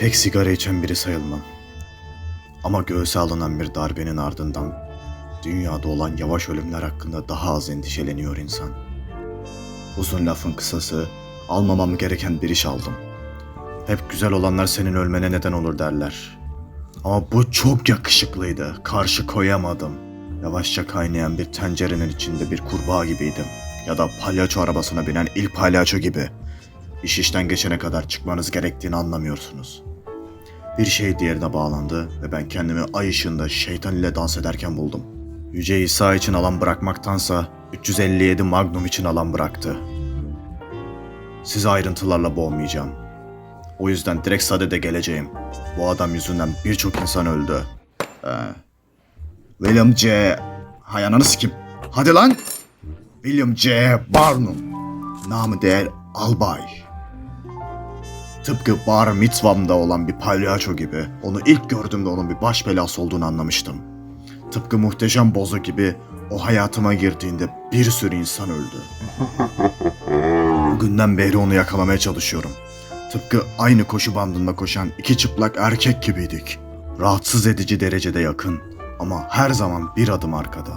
Pek sigara içen biri sayılmam. Ama göğse alınan bir darbenin ardından dünyada olan yavaş ölümler hakkında daha az endişeleniyor insan. Uzun lafın kısası, almamam gereken bir iş aldım. Hep güzel olanlar senin ölmene neden olur derler. Ama bu çok yakışıklıydı, karşı koyamadım. Yavaşça kaynayan bir tencerenin içinde bir kurbağa gibiydim. Ya da palyaço arabasına binen ilk palyaço gibi. İş işten geçene kadar çıkmanız gerektiğini anlamıyorsunuz. Bir şey diğerine bağlandı ve ben kendimi ay ışığında şeytan ile dans ederken buldum. Yüce İsa için alan bırakmaktansa 357 Magnum için alan bıraktı. Sizi ayrıntılarla boğmayacağım. O yüzden direkt sadede geleceğim. Bu adam yüzünden birçok insan öldü. Ee, William C. Hay ananı sikim. Hadi lan! William C. Barnum. Namı değer albay. Tıpkı bar mitzvamda olan bir palyaço gibi onu ilk gördüğümde onun bir baş belası olduğunu anlamıştım. Tıpkı muhteşem bozu gibi o hayatıma girdiğinde bir sürü insan öldü. Bugünden beri onu yakalamaya çalışıyorum. Tıpkı aynı koşu bandında koşan iki çıplak erkek gibiydik. Rahatsız edici derecede yakın ama her zaman bir adım arkada.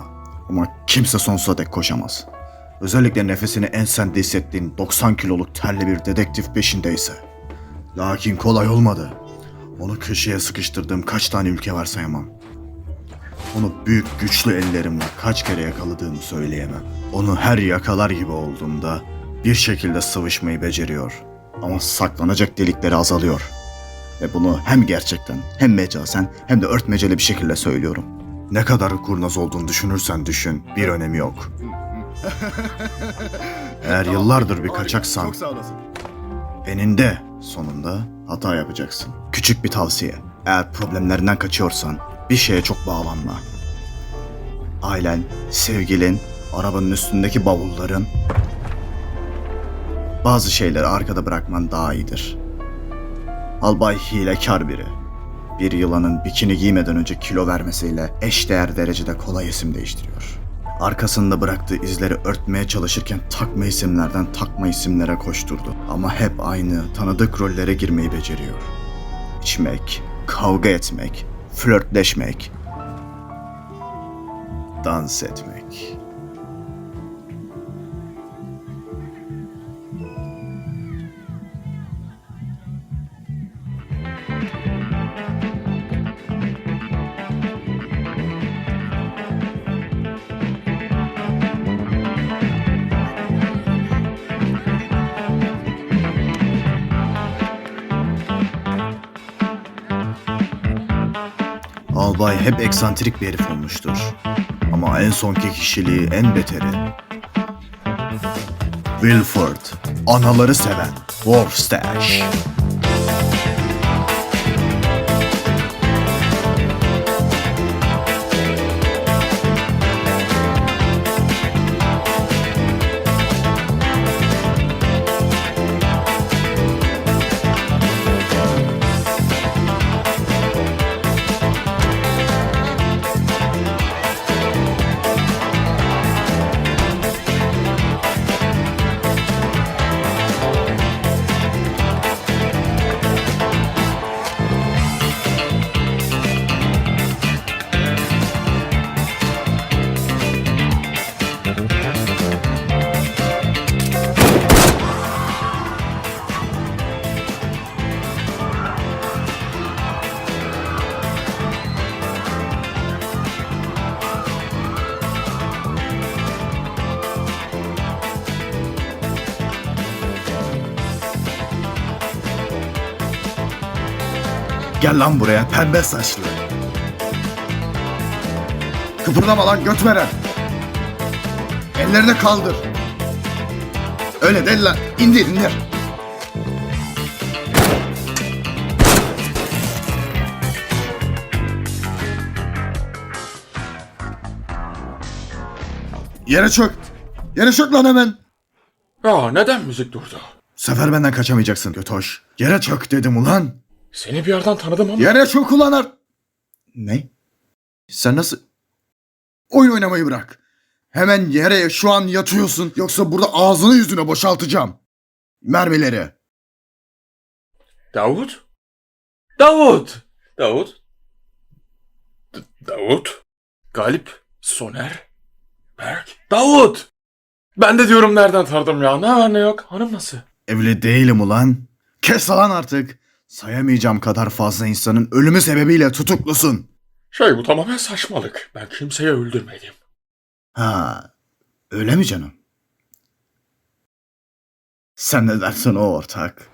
Ama kimse sonsuza dek koşamaz. Özellikle nefesini ensende hissettiğin 90 kiloluk terli bir dedektif peşindeyse. Lakin kolay olmadı. Onu köşeye sıkıştırdığım kaç tane ülke var sayamam. Onu büyük güçlü ellerimle kaç kere yakaladığımı söyleyemem. Onu her yakalar gibi olduğumda bir şekilde sıvışmayı beceriyor. Ama saklanacak delikleri azalıyor. Ve bunu hem gerçekten hem mecazen hem de örtmeceli bir şekilde söylüyorum. Ne kadar kurnaz olduğunu düşünürsen düşün bir önemi yok. Eğer yıllardır bir kaçaksan eninde sonunda hata yapacaksın. Küçük bir tavsiye. Eğer problemlerinden kaçıyorsan bir şeye çok bağlanma. Ailen, sevgilin, arabanın üstündeki bavulların bazı şeyleri arkada bırakman daha iyidir. Albay hilekar biri. Bir yılanın bikini giymeden önce kilo vermesiyle eşdeğer derecede kolay isim değiştiriyor. Arkasında bıraktığı izleri örtmeye çalışırken takma isimlerden takma isimlere koşturdu. Ama hep aynı tanıdık rollere girmeyi beceriyor. İçmek, kavga etmek, flörtleşmek, dans etmek. Albay hep eksantrik bir herif olmuştur. Ama en sonki kişiliği en beteri. Wilford, anaları seven, Wolfstash. Gel lan buraya pembe saçlı. Kıpırdama lan göt veren. Ellerini kaldır. Öyle değil lan. İndir indir. Yere çök. Yere çök lan hemen. Ya neden müzik durdu? Sefer benden kaçamayacaksın götoş. Yere çök dedim ulan. Seni bir yerden tanıdım ama... Yere çök ulan ar- Ne? Sen nasıl... Oyun oynamayı bırak. Hemen yere şu an yatıyorsun. Yoksa burada ağzını yüzüne boşaltacağım. Mermileri. Davut? Davut. Davut. D- Davut. Galip. Soner. Berk. Davut. Ben de diyorum nereden tanıdım ya. Ne var ne yok. Hanım nasıl? Evli değilim ulan. Kes lan artık. Sayamayacağım kadar fazla insanın ölümü sebebiyle tutuklusun. Şey bu tamamen saçmalık. Ben kimseyi öldürmedim. Ha, öyle mi canım? Sen ne dersin o ortak?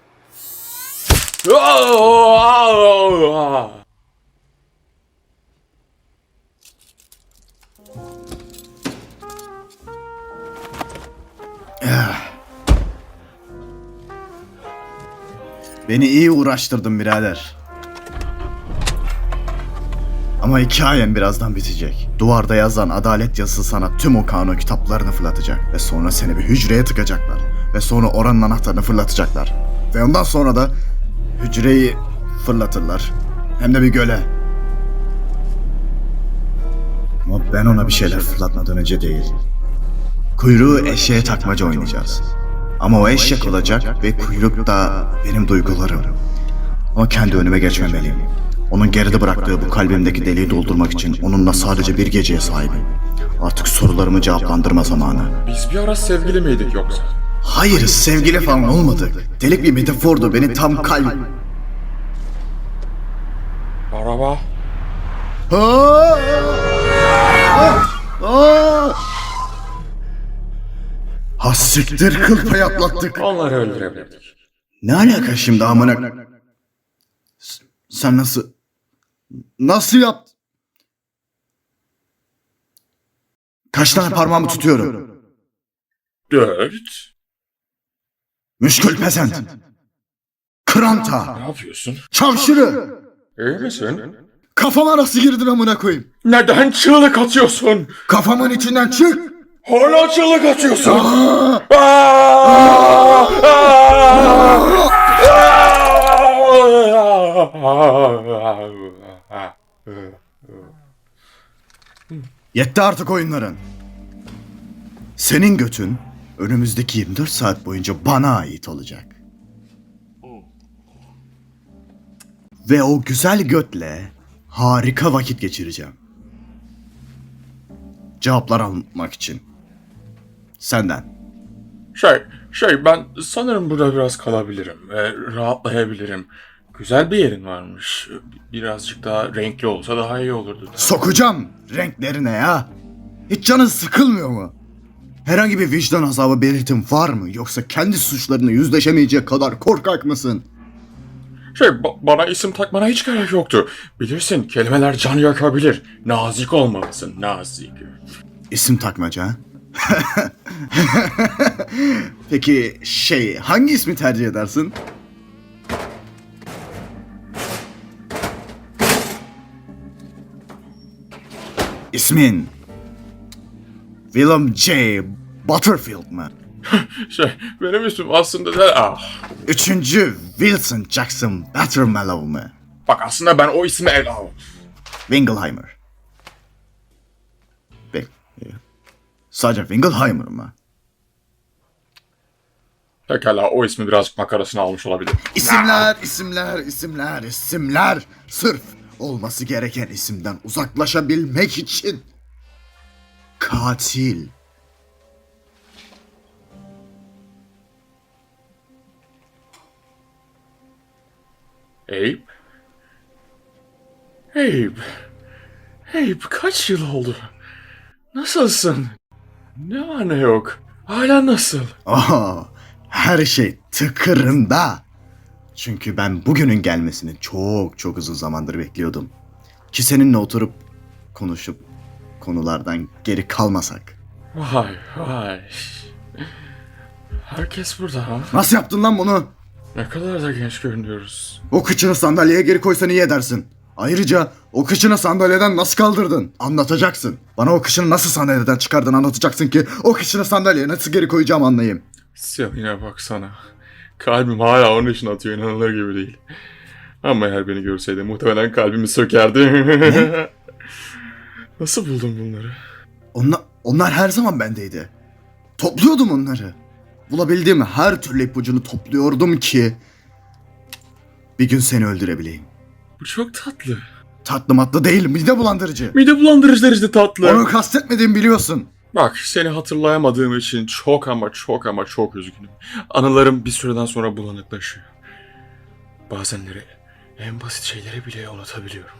Beni iyi uğraştırdın birader. Ama hikayem birazdan bitecek. Duvarda yazan adalet yazısı sana tüm o kanun kitaplarını fırlatacak. Ve sonra seni bir hücreye tıkacaklar. Ve sonra oranın anahtarını fırlatacaklar. Ve ondan sonra da hücreyi fırlatırlar. Hem de bir göle. Ama ben ona bir şeyler fırlatmadan önce değil. Kuyruğu eşeğe takmaca oynayacağız. Ama o eşek olacak ve kuyruk da benim duygularım. Ama kendi önüme geçmemeliyim. Onun geride bıraktığı bu kalbimdeki deliği doldurmak için onunla sadece bir geceye sahibim. Artık sorularımı cevaplandırma zamanı. Biz bir ara sevgili miydik yoksa? Hayır sevgili falan olmadık. Delik bir metafordu beni tam kalp... Araba. Aa! Aa! Ha siktir kıl payı atlattık. Onları öldürebilirdik. Ne alaka şimdi amına? S- Sen nasıl... Nasıl yaptın? Kaç tane parmağımı tutuyorum? Dört. Müşkül pezent. Kranta. Ne yapıyorsun? Çavşırı. İyi misin? Kafama nasıl girdin amına koyayım? Neden çığlık atıyorsun? Kafamın içinden çık. Hala çığlık! Aa! Aa! Yetti artık oyunların. Senin götün önümüzdeki 24 saat boyunca bana ait olacak. Ve o güzel götle harika vakit geçireceğim. Cevaplar almak için. Senden. Şey, şey ben sanırım burada biraz kalabilirim ve rahatlayabilirim. Güzel bir yerin varmış. Birazcık daha renkli olsa daha iyi olurdu. Sokacağım renklerine ya. Hiç canın sıkılmıyor mu? Herhangi bir vicdan azabı belirtin var mı? Yoksa kendi suçlarını yüzleşemeyecek kadar korkak mısın? Şey, ba- bana isim takmana hiç gerek yoktu. Bilirsin, kelimeler can yakabilir. Nazik olmalısın, nazik. İsim takmaca. Peki şey hangi ismi tercih edersin? İsmin Willem J. Butterfield mı? Şey, benim ismim aslında da... Ah. Üçüncü Wilson Jackson Buttermellow mı? Bak aslında ben o ismi el al. Wingelheimer. Be Sadece Wingelheimer mı? Pekala o ismi birazcık makarasını almış olabilir. İsimler, isimler, isimler, isimler. Sırf olması gereken isimden uzaklaşabilmek için. Katil. Abe? Abe. Abe kaç yıl oldu? Nasılsın? Ne var ne yok? Hala nasıl? Aa, her şey tıkırında. Çünkü ben bugünün gelmesini çok çok uzun zamandır bekliyordum. Ki seninle oturup konuşup konulardan geri kalmasak. Vay vay. Herkes burada ha? Nasıl yaptın lan bunu? Ne kadar da genç görünüyoruz. O kıçını sandalyeye geri koysan iyi edersin. Ayrıca o kıçını sandalyeden nasıl kaldırdın? Anlatacaksın. Bana o kıçını nasıl sandalyeden çıkardın anlatacaksın ki o kıçını sandalyeye nasıl geri koyacağım anlayayım. Selin'e baksana. Kalbim hala onun için atıyor inanılır gibi değil. Ama eğer beni görseydi muhtemelen kalbimi sökerdi. Nasıl buldun bunları? Onlar, onlar her zaman bendeydi. Topluyordum onları. Bulabildiğim her türlü ipucunu topluyordum ki bir gün seni öldürebileyim. Bu çok tatlı. Tatlı matlı değil, mide bulandırıcı. Mide bulandırıcı derecede tatlı. Onu kastetmediğimi biliyorsun. Bak seni hatırlayamadığım için çok ama çok ama çok üzgünüm. Anılarım bir süreden sonra bulanıklaşıyor. Bazenleri en basit şeyleri bile unutabiliyorum.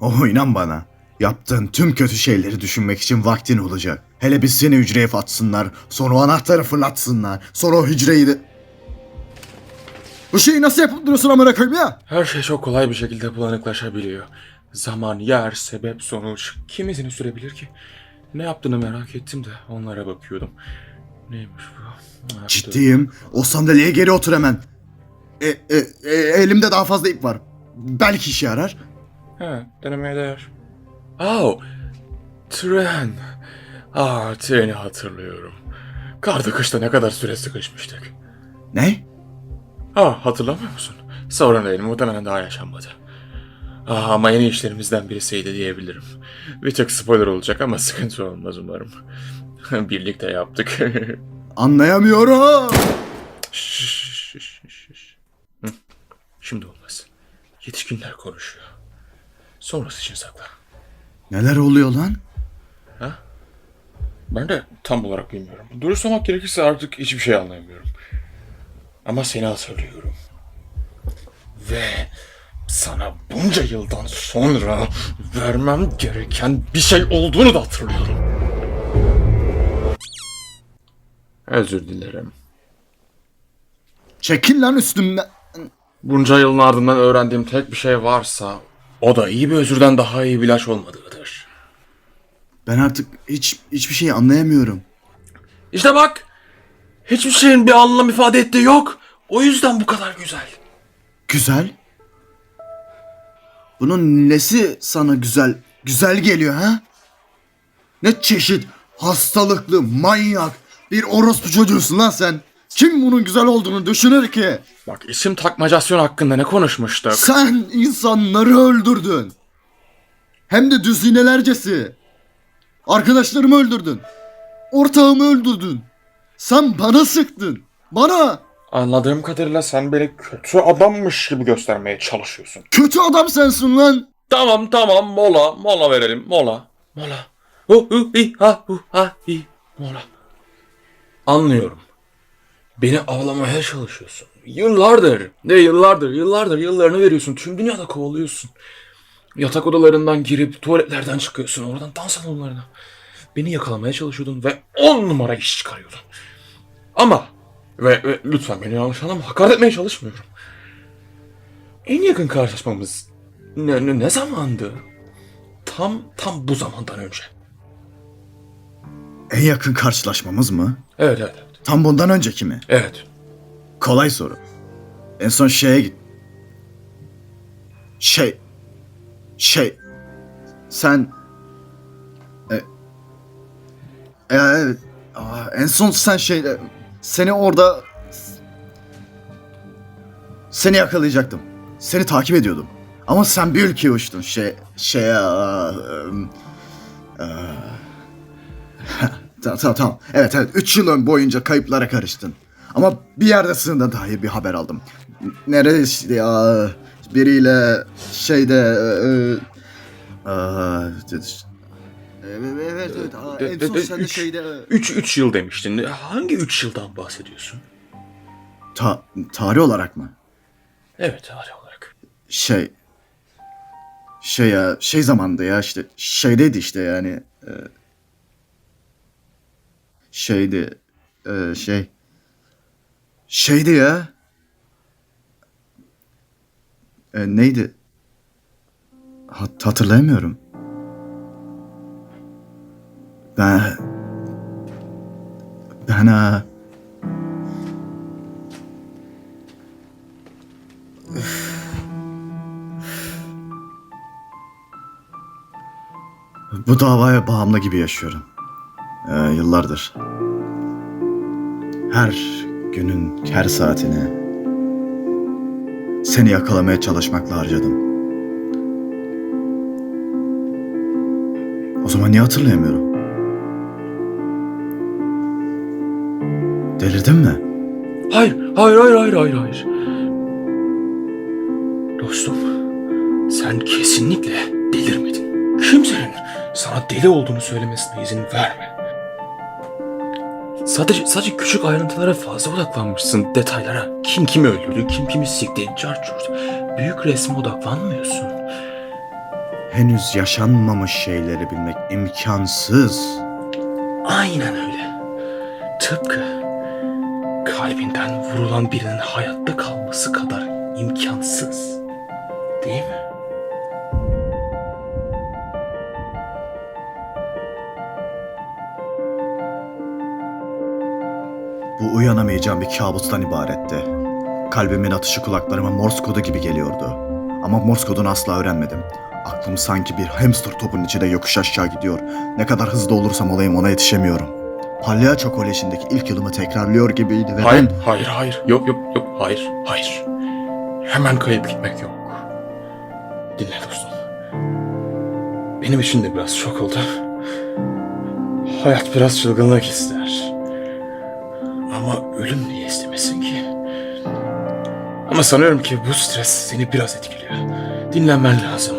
Oh inan bana. Yaptığın tüm kötü şeyleri düşünmek için vaktin olacak. Hele biz seni hücreye atsınlar, sonra o anahtarı fırlatsınlar, sonra o hücreyi de... Bu şeyi nasıl yapıp duruyorsun amına koyayım ya? Her şey çok kolay bir şekilde bulanıklaşabiliyor. Zaman, yer, sebep, sonuç kim izini sürebilir ki? Ne yaptığını merak ettim de onlara bakıyordum. Neymiş bu? Ne? Ciddiyim. O sandalyeye geri otur hemen. E, e, e, elimde daha fazla ip var. Belki işe yarar. He, denemeye değer. Oh, tren. Ah, treni hatırlıyorum. Karda kışta ne kadar süre sıkışmıştık. Ne? Ah, hatırlamıyor musun? Sorun değil, muhtemelen daha yaşanmadı. Ah, ama yeni işlerimizden birisiydi diyebilirim. Bir tık spoiler olacak ama sıkıntı olmaz umarım. Birlikte yaptık. Anlayamıyorum. Şşş, şşş, şşş. Hı, Şimdi olmaz. Yetişkinler konuşuyor. Sonrası için sakla. Neler oluyor lan? Ben de tam olarak bilmiyorum. Dürüst olmak gerekirse artık hiçbir şey anlayamıyorum. Ama seni hatırlıyorum. Ve sana bunca yıldan sonra vermem gereken bir şey olduğunu da hatırlıyorum. Özür dilerim. Çekil lan üstümden. Bunca yılın ardından öğrendiğim tek bir şey varsa o da iyi bir özürden daha iyi bir ilaç olmadığıdır. Ben artık hiç hiçbir şey anlayamıyorum. İşte bak. Hiçbir şeyin bir anlam ifade ettiği yok. O yüzden bu kadar güzel. Güzel. Bunun nesi sana güzel güzel geliyor ha? Ne çeşit hastalıklı, manyak bir orospu çocuğusun lan sen. Kim bunun güzel olduğunu düşünür ki? Bak isim takmacasyon hakkında ne konuşmuştuk? Sen insanları öldürdün. Hem de düzinelercesi. Arkadaşlarımı öldürdün. Ortağımı öldürdün. Sen bana sıktın. Bana. Anladığım kadarıyla sen beni kötü adammış gibi göstermeye çalışıyorsun. Kötü adam sensin lan. Tamam tamam mola mola verelim mola. Mola. Hu hu hi ha hu ha hi mola. Anlıyorum. Beni avlamaya çalışıyorsun. Yıllardır, ne yıllardır, yıllardır yıllarını veriyorsun. Tüm dünyada kovalıyorsun. Yatak odalarından girip tuvaletlerden çıkıyorsun. Oradan dans salonlarına. Beni yakalamaya çalışıyordun ve on numara iş çıkarıyordun. Ama ve, ve lütfen beni yanlış anlama. Hakaret etmeye çalışmıyorum. En yakın karşılaşmamız ne, ne, ne zamandı? Tam tam bu zamandan önce. En yakın karşılaşmamız mı? Evet evet evet. Tam bundan önceki mi? Evet. Kolay soru. En son şeye git. Şey. Şey. Sen. E, e, evet. En son sen şey. e, Seni orada. Seni yakalayacaktım. Seni takip ediyordum. Ama sen bir ülkeye uçtun. Şey. Şey. aa, tamam tamam tamam. Evet evet. Üç yıl boyunca kayıplara karıştın. Ama bir yerde sığında dahi bir haber aldım. Neresi ya? Biriyle şeyde e, e, aa, evet evet evet aa, en son sen de Üç. şeyde 3 3 yıl demiştin. Hangi 3 yıldan bahsediyorsun? ta, tarih olarak mı? Evet tarih olarak. Şey şey ya şey zamandı ya işte şeydeydi işte yani e, şeydi e, şey şeydi ya E, neydi Hat- hatırlayamıyorum ben ben ha Bu davaya bağımlı gibi yaşıyorum. Ee, yıllardır. Her günün her saatini seni yakalamaya çalışmakla harcadım. O zaman niye hatırlayamıyorum? Delirdin mi? Hayır, hayır, hayır, hayır, hayır, hayır. Dostum, Sen kesinlikle delirmedin. Kimsenin sana deli olduğunu söylemesine izin verme. Sadece, sadece küçük ayrıntılara fazla odaklanmışsın, detaylara. Kim kimi öldürdü, kim kimi sikti, çarçurt. Büyük resme odaklanmıyorsun. Henüz yaşanmamış şeyleri bilmek imkansız. Aynen öyle. Tıpkı kalbinden vurulan birinin hayatta kalması kadar imkansız. Değil mi? Bu uyanamayacağım bir kabustan ibaretti. Kalbimin atışı kulaklarıma Morse kodu gibi geliyordu. Ama Morse kodunu asla öğrenmedim. Aklım sanki bir hamster topunun içinde yokuş aşağı gidiyor. Ne kadar hızlı olursam olayım ona yetişemiyorum. Palyaço Koleji'ndeki ilk yılımı tekrarlıyor gibiydi ve Hayır, ben... hayır, hayır. Yok, yok, yok. Hayır, hayır. Hemen kayıp gitmek yok. Dinle dostum. Benim için de biraz şok oldu. Hayat biraz çılgınlık ister. İstemesin ki? Ama sanıyorum ki bu stres seni biraz etkiliyor. Dinlenmen lazım.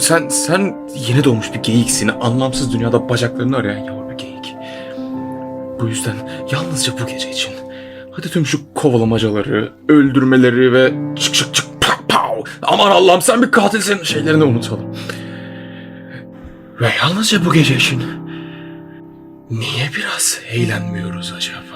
Sen sen yeni doğmuş bir geyiksin. Anlamsız dünyada bacaklarını arayan yavru bir geyik. Bu yüzden yalnızca bu gece için. Hadi tüm şu kovalamacaları, öldürmeleri ve çık çık çık pow pow. Aman Allah'ım sen bir katilsin şeylerini unutalım. Ve yalnızca bu gece için niye biraz eğlenmiyoruz acaba?